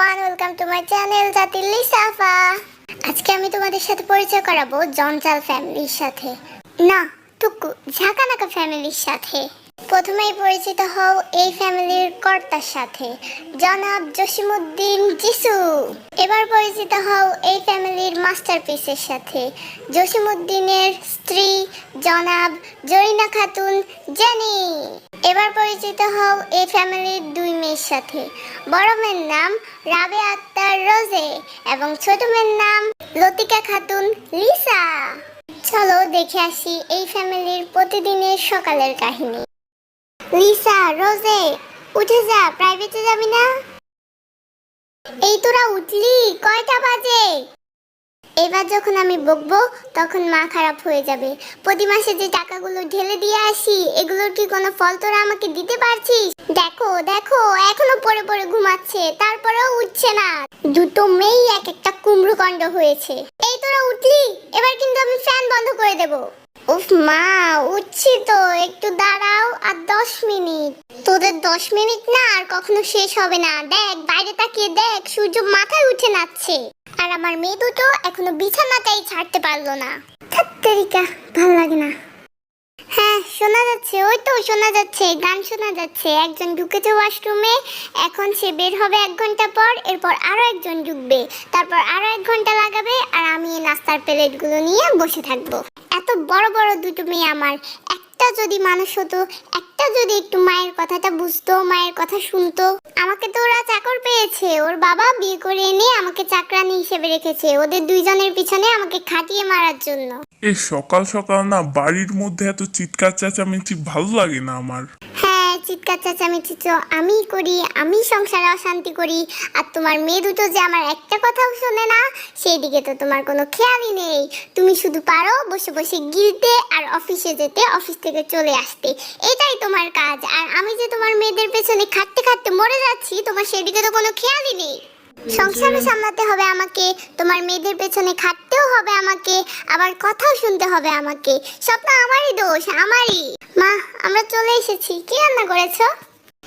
Everyone welcome to my channel জাতির লিসাফা আজকে আমি তোমাদের সাথে পরিচয় করাবো জঞ্জাল ফ্যামিলির সাথে। না, টুকু, ঝাঁকানাকা ফ্যামিলির সাথে। প্রথমেই পরিচিত হও এই ফ্যামিলির কর্তার সাথে, জনাব জসিমুদ্দিন জিসু। এবার পরিচিত হও এই ফ্যামিলির মাস্টারপিসের সাথে, জসিমুদ্দিনের স্ত্রী জনাব জরিনা খাতুন জেনি। এবার পরিচিত হও এই ফ্যামিলির দুই মেয়ের সাথে। বড় মেয়ের নাম রাবে আক্তার রোজে এবং ছোট মেয়ের নাম লতিকা খাতুন লিসা। চলো দেখে আসি এই ফ্যামিলির প্রতিদিনের সকালের কাহিনী। লিসা, রোজে, উঠে যা প্রাইভেটে যাবি না? এই তোরা উঠলি, কয়টা বাজে? এবার যখন আমি বকবো, তখন মা খারাপ হয়ে যাবে। প্রতি মাসে যে টাকাগুলো ঢেলে দিয়ে আসি, এগুলোর কি কোনো ফল তোরা আমাকে দিতে পারছিস? দেখো দেখো, এখনও পড়ে পড়ে ঘুমাচ্ছে, তারপরেও উঠছে না। দুটো মেয়েই এক একটা কুমড়োকাণ্ড হয়েছে। এই তোরা উঠলি? এবার কিন্তু আমি ফ্যান বন্ধ করে দেব। উফ মা, উঠছি তো, একটু দাঁড়াও আর দশ মিনিট। তোদের দশ মিনিট না আর কখনো শেষ হবে না। দেখ, বাইরে তাকিয়ে দেখ, সূর্য মাথায় উঠে নাচছে। আর আমার মেয়ে দুটো এখনও বিছানাটাই ছাড়তে পারল না। থাত্তেরিকা ভালো লাগে না। হ্যাঁ শোনা যাচ্ছে, ওই তো শোনা যাচ্ছে, গান শোনা যাচ্ছে। একজন ঢুকেছে ওয়াশরুমে এখন সে বের হবে এক ঘণ্টা পর, এরপর আরও একজন ঢুকবে। তারপর আরও এক ঘণ্টা লাগাবে, আর আমি নাস্তার প্লেটগুলো নিয়ে বসে থাকব। এত বড় বড় দুটো মেয়ে আমার যদি মানুষ হতো, একটা যদি একটু মায়ের কথাটা বুঝতো, মায়ের কথা শুনতো, আমাকে তো ওরা চাকর পেয়েছে। ওর বাবা বিয়ে করে এনে আমাকে চাকরানি হিসেবে রেখেছে। ওদের দুইজনের পিছনে আমাকে খাটিয়ে মারার জন্য। এই সকাল সকাল না বাড়ির মধ্যে এত চিৎকার, চেঁচামেচি ভালো লাগে না আমার। চিৎকার চেঁচামেচি তো আমি করি আমি সংসারে অশান্তি করি, আর তোমার মেয়ে দুটো যে আমার একটা কথাও শোনে না সেই দিকে তো তোমার কোনো খেয়ালই নেই। তুমি শুধু পারো বসে বসে গিলতে আর অফিসে যেতে, অফিস থেকে চলে আসতে। এটাই তোমার কাজ। আর আমি যে তোমার মেয়েদের পেছনে খাটতে খাটতে মরে যাচ্ছি, তোমার সেদিকে তো কোনো খেয়ালই নেই। সংসারও সামলাতে হবে আমাকে, তোমার মেয়েদের পেছনে খাটতেও হবে আমাকে, আবার কথাও শুনতে হবে আমাকে। সব আমারই দোষ, আমারই। মা, আমরা চলে এসেছি। কি রান্না করেছ?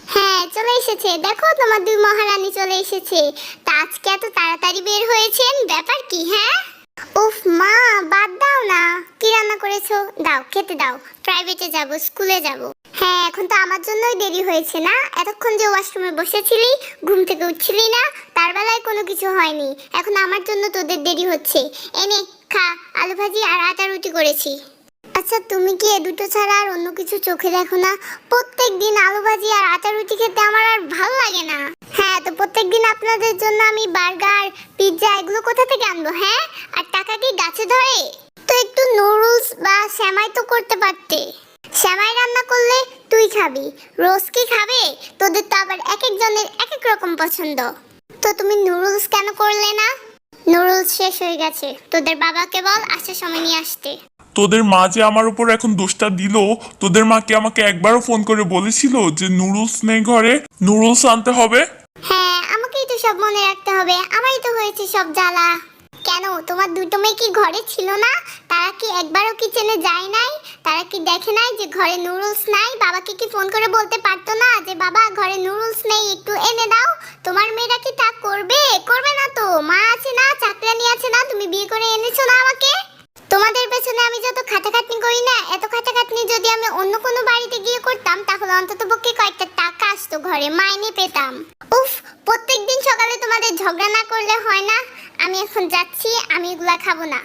হ্যাঁ চলে এসেছে। দেখো তোমার দুই মহারানী চলে এসেছে। তা আজকে এত তাড়াতাড়ি বের হয়েছেন? ব্যাপার কি হ্যাঁ? উফ, মা, বাদ দাও না। কি রান্না করেছ? দাও, খেতে দাও। প্রাইভেটে যাব স্কুলে যাব। হ্যাঁ এখন তো আমার জন্যই দেরি হয়েছে না? এতক্ষণ যে ওয়াশরুমে বসেছিলি, ঘুম থেকে উঠছিলি না, তার বেলায় কোনো কিছু হয়নি। এখন আমার জন্য তোদের দেরি হচ্ছে। এনে খা, আলু ভাজি আর আটা রুটি করেছি। আচ্ছা তুমি কি এ দুটো ছাড়া আর অন্য কিছু চোখে দেখো না? প্রত্যেক দিন আলু ভাজি আর আটা রুটি খেতে আমার আর ভালো লাগে না। হ্যাঁ তো প্রত্যেক দিন আপনাদের জন্য আমি বার্গার, পিৎজা এগুলো কোথা থেকে আনব হ্যাঁ? আর টাকা কি গাছে ধরে? তো একটু নুডলস বা শ্যামাই তো করতে পারতে। শ্যামাই রান্না করলে তুই খাবি। রোজ কি খাবে? তোদের তো আবার এক একজনের এক এক রকম পছন্দ। তো তুমি নুডলস কেন করলে না? নুডলস শেষ হয়ে গেছে। তোদের বাবাকে বল আসার সময় নিয়ে আসতে। তোদের মা যে আমার উপর এখন দোষটা দিল তোদের মা কি আমাকে একবারও ফোন করে বলেছিল যে নুডলস নেই ঘরে? নুডলস আনতে হবে? হ্যাঁ আমাকেই তো সব মনে রাখতে হবে। আমারই তো হয়েছে সব জ্বালা। কেন তোমার দুটো মেয়ে কি ঘরে ছিল না? তারা কি একবারও কিচেনে যায় নাই? তারা কি দেখে নাই যে ঘরে নুডলস নাই? বাবাকে কি ফোন করে বলতে পারতো না যে, বাবা, ঘরে নুডলস নেই, একটু এনে দাও। তোমার মেয়েরা কি তা করবে? করবে না তো। মা আছে না, চাকরানি আছে না, তুমি বিয়ে করে এনেছো না আমাকে? তোমাদের পেছনে আমি যত খাটাখাটনি করি না, এত খাটাখাটনি যদি আমি অন্য কোনো বাড়িতে গিয়ে করতাম, তাহলে অন্তত পক্ষে কয়েকটা টাকা আসতো ঘরে, মাইনে পেতাম। উফ, প্রত্যেকদিন সকালে তোমাদের ঝগড়া না করলে হয় না। আমি এখন যাচ্ছি, আমি এগুলা খাব না।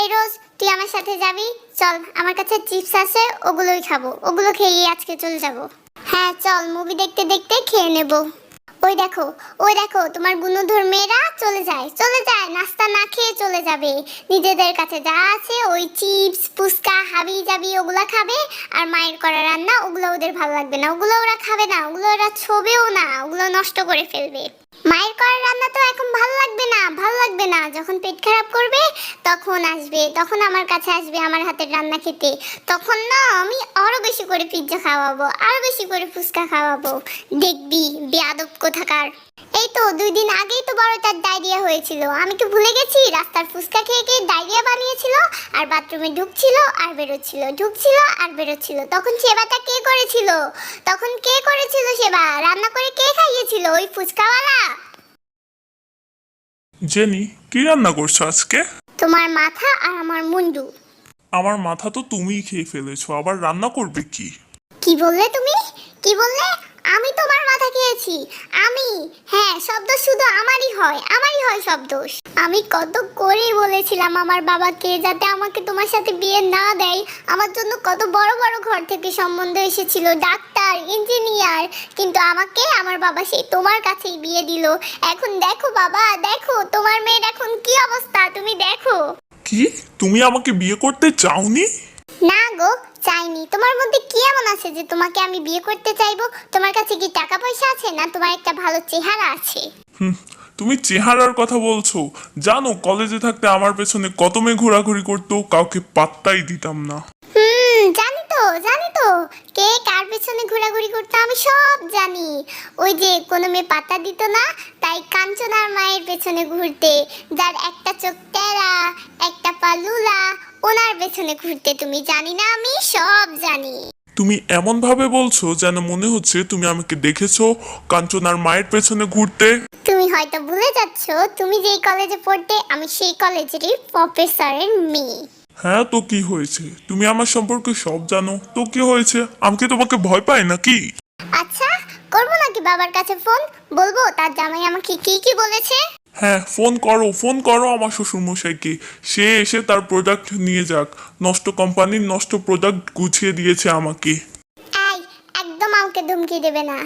এই রোজ তুই আমার সাথে যাবি? চল, আমার কাছে চিপস আছে, ওগুলোই খাব। ওগুলো খেয়ে আজকে চলে যাব। হ্যাঁ চল মুভি দেখতে দেখতে খেয়ে নেব। ওই দেখো ওই দেখো, তোমার গুণধর মেয়েরা চলে যায়। চলে যায়, নাস্তা না খেয়ে চলে যাবে। নিজেদের কাছে যা আছে, ওই চিপস, ফুচকা, হাবি জাবি, ওগুলো খাবে। আর মায়ের করা রান্না, ওগুলো ওদের ভালো লাগবে না। ওগুলো ওরা খাবে না, ওগুলো ওরা ছোবেও না, ওগুলো নষ্ট করে ফেলবে। মায়ের করা রান্না তো এখন ভালো লাগবে না, ভালো লাগবে না। যখন পেট খারাপ করবে, তখন আসবে, তখন আমার কাছে আসবে আমার হাতের রান্না খেতে। তখন না, আমি আরও বেশি করে পিৎজা খাওয়াবো, আরও বেশি করে ফুচকা খাওয়াবো। দেখবি, বেয়াদব কোথাকার। এই তো, দুই দিন আগেই তো বড় তার ডায়রিয়া হয়েছিল। আমি কি ভুলে গেছি, রাস্তার ফুচকা খেয়ে খেয়ে ডায়রিয়া বানিয়েছিল, আর বাথরুমে ঢুকছিল, আর বেরোচ্ছিল। ঢুকছিল, আর বেরোচ্ছিল। তখন সেবাটা কে করেছিল? তখন কে করেছিল সেবা? রান্না করে কে খাইয়েছিল? ওই ফুচকাওয়ালা? জেনি কি রান্না করছ আজকে? তোমার মাথা আর আমার মুন্ডু। আমার মাথা তো তুমিই খেয়ে ফেলেছো আবার রান্না করবে কি? কি বললে তুমি? কি বললে? আমি তোমার মাথা খেয়েছি। আমি হ্যাঁ শব্দ শুধু আমারই হয় আমারই হয় সব দোষ। আমি কত করে বলেছিলাম আমার বাবাকে যাতে আমাকে তোমার সাথে বিয়ে না দেয়। আমার জন্য কত বড় বড় ঘর থেকে সম্বন্ধ এসেছিল, ডাক্তার, ইঞ্জিনিয়ার। কিন্তু আমাকে আমার বাবা সেই তোমার কাছেই বিয়ে দিল। এখন দেখো বাবা, দেখো তোমার মেয়ের এখন কি অবস্থা, তুমি দেখো। কি? তুমি আমাকে বিয়ে করতে চাওনি? না গো চাইনি। তোমার মধ্যে কি এমন আছে যে তোমাকে আমি বিয়ে করতে চাইব? তোমার কাছে কি টাকা পয়সা আছে না তোমার একটা ভালো চেহারা আছে? তুমি চেহারার কথা বলছো। জানো কলেজে থাকতে আমার পেছনে কত মেয়ে ঘোরাঘুরি করতো কাউকে পাত্তাই দিতাম না। হুম জানি তো জানি তো। কে ঘোরাঘুরি করতো আমি সব জানি। ওই যে কোনো মেয়ে পাতা দিত না তাই কাঞ্চনার মায়ের পেছনে ঘুরতে যার একটা চোখ টেরা একটা পা লুলা ওনার পেছনে ঘুরতে তুমি জানি না আমি সব জানি। তুমি এমন ভাবে বলছো যেন মনে হচ্ছে তুমি আমাকে দেখেছ কাঞ্চনার মায়ের পেছনে ঘুরতে। তুমি হয়তো ভুলে যাচ্ছ তুমি যেই কলেজে পড়তে আমি সেই কলেজেরই প্রফেসরের মেয়ে। হ্যাঁ তো কি হয়েছে? তুমি আমার সম্পর্কে সব জানো। তো কি হয়েছে? আমি কি তোমাকে ভয় পাই নাকি? আচ্ছা করব নাকি বাবার কাছে ফোন? বলব তার জামাই আমাকে কি কি বলেছে? হ্যাঁ ফোন করো ফোন করো আমার শ্বশুরমশাইকে। সে এসে তার প্রোডাক্ট নিয়ে যাক। নষ্ট কোম্পানির নষ্ট প্রোডাক্ট গুছিয়ে দিয়েছে আমাকে। একদম আমাকে ধমকি দেবে না।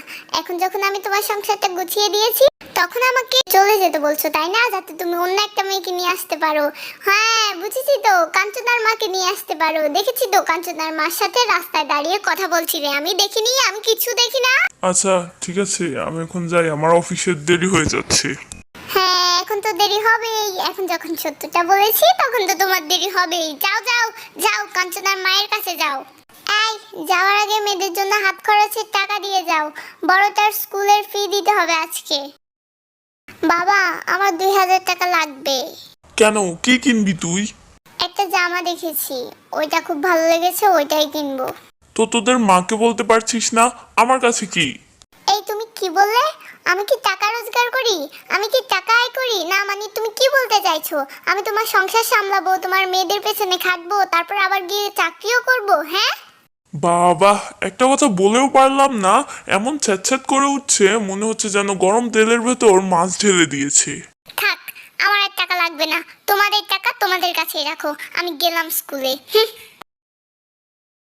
এখন যখন আমি তোমার সংসারটা গুছিয়ে দিয়েছি তখন আমাকে চলে যেতে বলছো তাই না? যাতে তুমি অন্য একটা মেয়েকে নিয়ে আসতে পারো। হ্যাঁ বুঝেছি তো। কাঞ্চনার মাকে নিয়ে আসতে পারো। দেখেছি তো কাঞ্চনার মার সাথে রাস্তায় দাঁড়িয়ে কথা বলছিলে আমি দেখিনি আমি কিছু দেখি না। আচ্ছা ঠিক আছে। আমি এখন যাই। আমার অফিসের দেরি হয়ে যাচ্ছে। হ্যাঁ এখন তো দেরি হবেই। এখন যখন সত্যটা বলেছি তখন তো তোমার দেরি হবেই। যাও যাও যাও কাঞ্চনার মায়ের কাছে যাও। এই যাওয়ার আগে মেয়েদের জন্য হাত খরচের টাকা দিয়ে যাও। বড়টার স্কুলের ফি দিতে হবে আজকে। বাবা আমার দুই হাজার টাকা লাগবে। কেন? কি কিনবি তুই? একটা জামা দেখেছি। ওইটা খুব ভালো লেগেছে ওইটাই কিনবো। তো তোদের মাকে বলতে পারছিস না? আমার কাছে কি? এই তুমি কি বললে? আমি কি টাকা রোজগার করি? আমি কি টাকা আয় করি? না মানে তুমি কি বলতে চাইছো? আমি তোমার সংসার সামলাবো তোমার মেয়েদের পেছনে খাটবো তারপর আবার গিয়ে চাকরিও করব হ্যাঁ? বাবা, একটা কথা বলেও পারলাম না। এমন ছ্যাঁচ্ছ্যাঁত করে উঠছে, মনে হচ্ছে যেন গরম তেলের ভেতর মাছ ঢেলে দিয়েছে। থাক, আমার আর টাকা লাগবে না। তোমাদের টাকা তোমাদের কাছেই রাখো। আমি গেলাম স্কুলে।